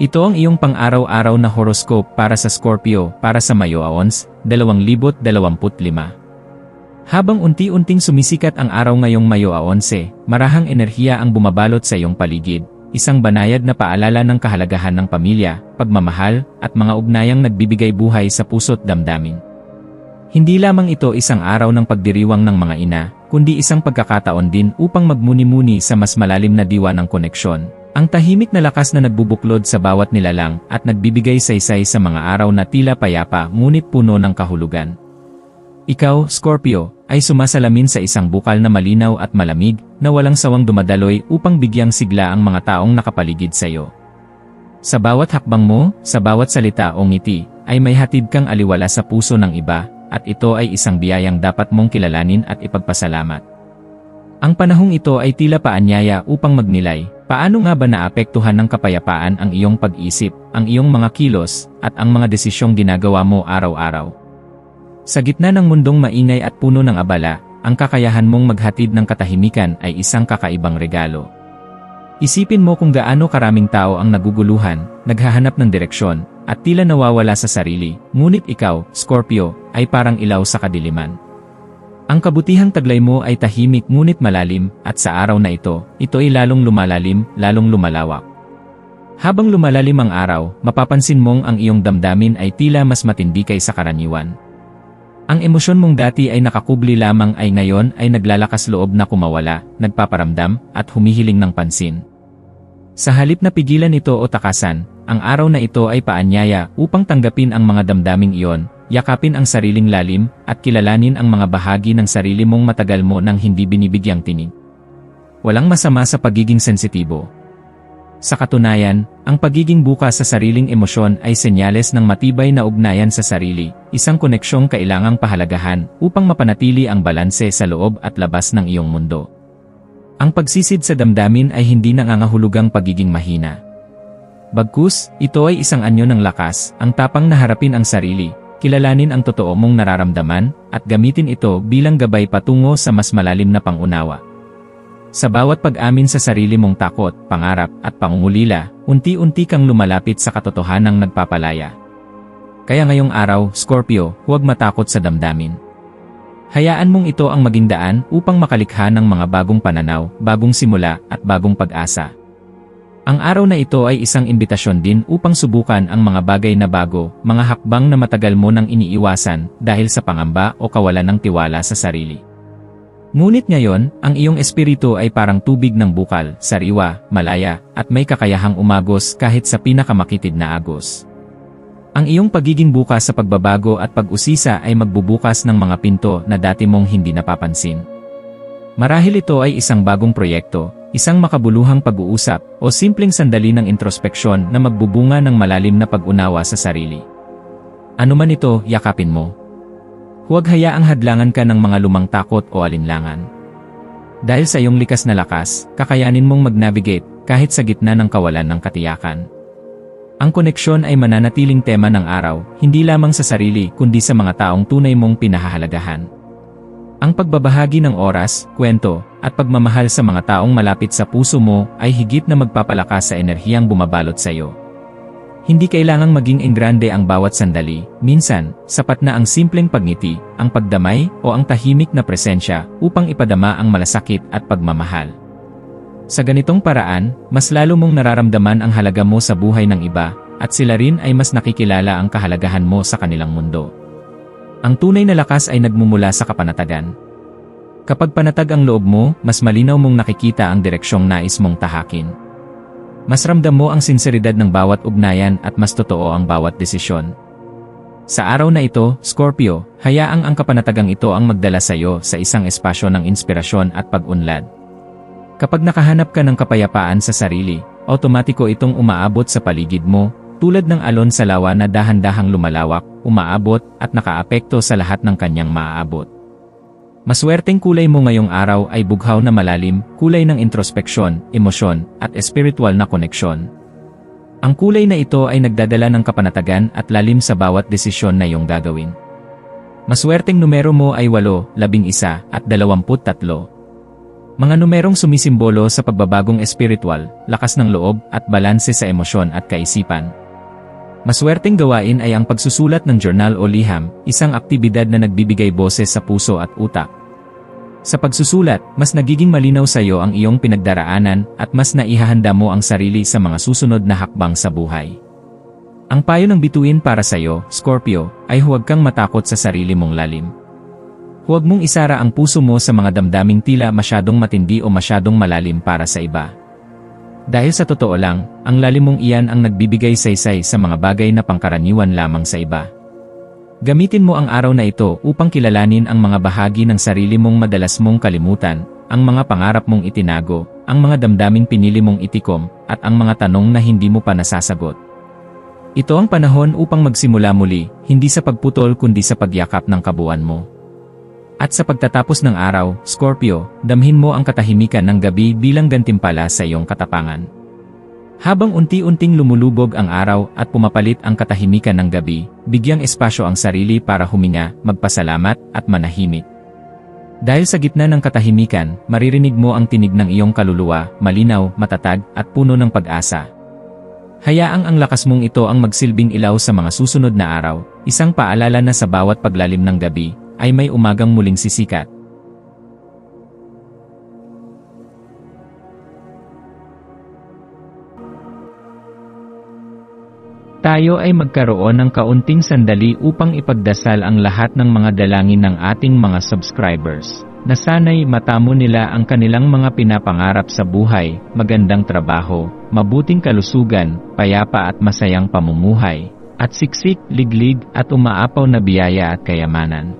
Ito ang iyong pang-araw-araw na horoscope para sa Scorpio para sa Mayo Aons, 2025. Habang unti-unting sumisikat ang araw ngayong Mayo Aonse, marahang enerhiya ang bumabalot sa iyong paligid, isang banayad na paalala ng kahalagahan ng pamilya, pagmamahal, at mga ugnayang nagbibigay buhay sa puso't damdamin. Hindi lamang ito isang araw ng pagdiriwang ng mga ina, kundi isang pagkakataon din upang magmuni-muni sa mas malalim na diwa ng koneksyon, ang tahimik na lakas na nagbubuklod sa bawat nilalang at nagbibigay saysay sa mga araw na tila payapa ngunit puno ng kahulugan. Ikaw, Scorpio, ay sumasalamin sa isang bukal na malinaw at malamig na walang sawang dumadaloy upang bigyang sigla ang mga taong nakapaligid sa iyo. Sa bawat hakbang mo, sa bawat salita o ngiti, ay may hatid kang aliwala sa puso ng iba, at ito ay isang biyayang dapat mong kilalanin at ipagpasalamat. Ang panahong ito ay tila paanyaya upang magnilay, Paano nga ba naapektuhan ng kapayapaan ang iyong pag-isip, ang iyong mga kilos, at ang mga desisyong ginagawa mo araw-araw? Sa gitna ng mundong maingay at puno ng abala, ang kakayahan mong maghatid ng katahimikan ay isang kakaibang regalo. Isipin mo kung gaano karaming tao ang naguguluhan, naghahanap ng direksyon, at tila nawawala sa sarili, ngunit ikaw, Scorpio, ay parang ilaw sa kadiliman. Ang kabutihang taglay mo ay tahimik ngunit malalim, at sa araw na ito, ito ay lalong lumalalim, lalong lumalawak. Habang lumalalim ang araw, mapapansin mong ang iyong damdamin ay tila mas matindi kaysa karaniwan. Ang emosyon mong dati ay nakakubli lamang ay ngayon ay naglalakas loob na kumawala, nagpaparamdam, at humihiling ng pansin. Sa halip na pigilan ito o takasan, ang araw na ito ay paanyaya upang tanggapin ang mga damdaming iyon, yakapin ang sariling lalim, at kilalanin ang mga bahagi ng sarili mong matagal mo nang hindi binibigyang tinig. Walang masama sa pagiging sensitibo. Sa katunayan, ang pagiging bukas sa sariling emosyon ay senyales ng matibay na ugnayan sa sarili, isang koneksyong kailangang pahalagahan upang mapanatili ang balanse sa loob at labas ng iyong mundo. Ang pagsisid sa damdamin ay hindi nangangahulugang pagiging mahina. Bagkus, ito ay isang anyo ng lakas, ang tapang na harapin ang sarili, kilalanin ang totoo mong nararamdaman, at gamitin ito bilang gabay patungo sa mas malalim na pangunawa. Sa bawat pag-amin sa sarili mong takot, pangarap, at pangungulila, unti-unti kang lumalapit sa katotohanang nagpapalaya. Kaya ngayong araw, Scorpio, huwag matakot sa damdamin. Hayaan mong ito ang maging daan upang makalikha ng mga bagong pananaw, bagong simula, at bagong pag-asa. Ang araw na ito ay isang imbitasyon din upang subukan ang mga bagay na bago, mga hakbang na matagal mo nang iniiwasan dahil sa pangamba o kawalan ng tiwala sa sarili. Ngunit ngayon, ang iyong espiritu ay parang tubig ng bukal, sariwa, malaya, at may kakayahang umagos kahit sa pinakamakitid na agos. Ang iyong pagiging bukas sa pagbabago at pag-usisa ay magbubukas ng mga pinto na dati mong hindi napapansin. Marahil ito ay isang bagong proyekto, Isang makabuluhang pag-uusap o simpleng sandali ng introspeksyon na magbubunga ng malalim na pag-unawa sa sarili. Ano man ito, yakapin mo. Huwag hayaang hadlangan ka ng mga lumang takot o alinlangan. Dahil sa iyong likas na lakas, kakayanin mong mag-navigate kahit sa gitna ng kawalan ng katiyakan. Ang koneksyon ay mananatiling tema ng araw, hindi lamang sa sarili kundi sa mga taong tunay mong pinahahalagahan. Ang pagbabahagi ng oras, kwento, at pagmamahal sa mga taong malapit sa puso mo ay higit na magpapalakas sa enerhiyang bumabalot sa iyo. Hindi kailangang maging engrande ang bawat sandali, minsan, sapat na ang simpleng pagngiti, ang pagdamay, o ang tahimik na presensya upang ipadama ang malasakit at pagmamahal. Sa ganitong paraan, mas lalo mong nararamdaman ang halaga mo sa buhay ng iba, at sila rin ay mas nakikilala ang kahalagahan mo sa kanilang mundo. Ang tunay na lakas ay nagmumula sa kapanatagan. Kapag panatag ang loob mo, mas malinaw mong nakikita ang direksyong nais mong tahakin. Mas ramdam mo ang sinseridad ng bawat ugnayan at mas totoo ang bawat desisyon. Sa araw na ito, Scorpio, hayaang ang kapanatagang ito ang magdala sa iyo sa isang espasyo ng inspirasyon at pag-unlad. Kapag nakahanap ka ng kapayapaan sa sarili, automatiko itong umaabot sa paligid mo, tulad ng alon sa lawa na dahan-dahang lumalawak, umaabot, at nakaapekto sa lahat ng kanyang maaabot. Maswerteng kulay mo ngayong araw ay bughaw na malalim, kulay ng introspeksyon, emosyon, at espiritual na koneksyon. Ang kulay na ito ay nagdadala ng kapanatagan at lalim sa bawat desisyon na iyong gagawin. Maswerteng numero mo ay 8, 11, at 23. Mga numerong sumisimbolo sa pagbabagong espiritual, lakas ng loob, at balanse sa emosyon at kaisipan. Maswerteng gawain ay ang pagsusulat ng journal o liham, isang aktibidad na nagbibigay boses sa puso at utak. Sa pagsusulat, mas nagiging malinaw sa iyo ang iyong pinagdaraanan at mas naihahanda mo ang sarili sa mga susunod na hakbang sa buhay. Ang payo ng bituin para sa iyo, Scorpio, ay huwag kang matakot sa sarili mong lalim. Huwag mong isara ang puso mo sa mga damdaming tila masyadong matindi o masyadong malalim para sa iba. Dahil sa totoo lang, ang lalim mong iyan ang nagbibigay saysay sa mga bagay na pangkaraniwan lamang sa iba. Gamitin mo ang araw na ito upang kilalanin ang mga bahagi ng sarili mong madalas mong kalimutan, ang mga pangarap mong itinago, ang mga damdaming pinili mong itikom, at ang mga tanong na hindi mo pa nasasagot. Ito ang panahon upang magsimula muli, hindi sa pagputol kundi sa pagyakap ng kabuuan mo. At sa pagtatapos ng araw, Scorpio, damhin mo ang katahimikan ng gabi bilang gantimpala sa iyong katapangan. Habang unti-unting lumulubog ang araw at pumapalit ang katahimikan ng gabi, bigyang espasyo ang sarili para huminga, magpasalamat, at manahimik. Dahil sa gitna ng katahimikan, maririnig mo ang tinig ng iyong kaluluwa, malinaw, matatag, at puno ng pag-asa. Hayaang ang lakas mong ito ang magsilbing ilaw sa mga susunod na araw, isang paalala na sa bawat paglalim ng gabi, ay may umagang muling sisikat. Tayo ay magkaroon ng kaunting sandali upang ipagdasal ang lahat ng mga dalangin ng ating mga subscribers, na sana'y matamo nila ang kanilang mga pinapangarap sa buhay, magandang trabaho, mabuting kalusugan, payapa at masayang pamumuhay, at siksik, liglig at umaapaw na biyaya at kayamanan.